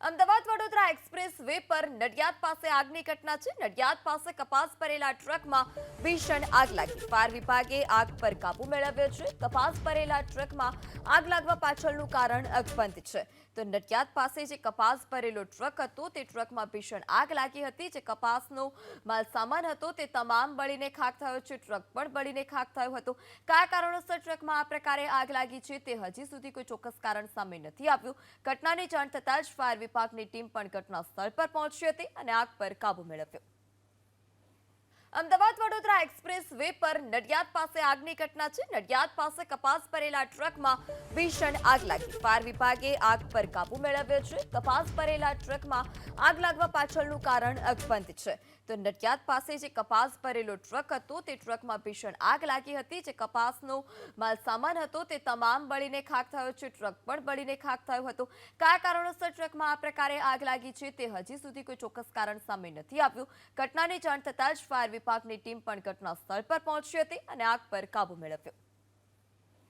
Ahmedabad Vadodara express way પર નડિયાદ પાસે આગની ઘટના છે. નડિયાદ પાસે કપાસ ભરેલા ટ્રકમાં ભીષણ આગ લાગી. ફાયર વિભાગે આગ પર કાબુ મેળવ્યો છે. કપાસ ભરેલા ટ્રકમાં આગ લાગવા પાછળનું કારણ અકબંધ છે. તો નડિયાદ પાસે જે કપાસ ભરેલો ટ્રક હતો, તે ટ્રકમાં ભીષણ આગ લાગી હતી. જે કપાસનો માલ સામાન હતો, તે તમામ બળીને ખાક થયો છે. ટ્રક પણ બળીને ખાક થયો હતો. કયા કારણોસર ટ્રકમાં આ પ્રકારે આગ લાગી છે, તે હજી સુધી કોઈ ચોક્કસ કારણ સામે નથી આવ્યું. ઘટનાની જાણ થતાં જ ફાયર વિભાગની ટીમ પણ ઘટના પર પહોંચી હતી અને આગ પર કાબુ મેળવ્યો. અમદાવાદ વડોદરા એક્સપ્રેસ વે પર નડિયાદ પાસે આગની ઘટના છે. નડિયાદ પાસે કપાસ ભરેલા ટ્રકમાં ભીષણ આગ લાગી. ફાયર વિભાગે આગ પર કાબુ મેળવ્યો છે. કપાસ ભરેલા ટ્રકમાં આગ લાગવા પાછળનું કારણ અકબંધ છે. તો નડિયાદ પાસે જે કપાસ ભરેલો ટ્રક હતો, તે ટ્રકમાં ભીષણ આગ લાગી હતી. જે કપાસનો માલ સામાન હતો, તે તમામ બળીને ખાક થયો છે. ટ્રક પણ બળીને ખાક થયો હતો. કયા કારણોસર ટ્રકમાં આ પ્રકારે આગ લાગી છે, તે હજી સુધી કોઈ ચોક્કસ કારણ સામે નથી આવ્યું. ઘટનાની જાણ થતાં જ ફાયર વિભાગની ટીમ પણ ઘટના સ્થળ પર પહોંચી હતી અને આગ પર કાબુ મેળવ્યો.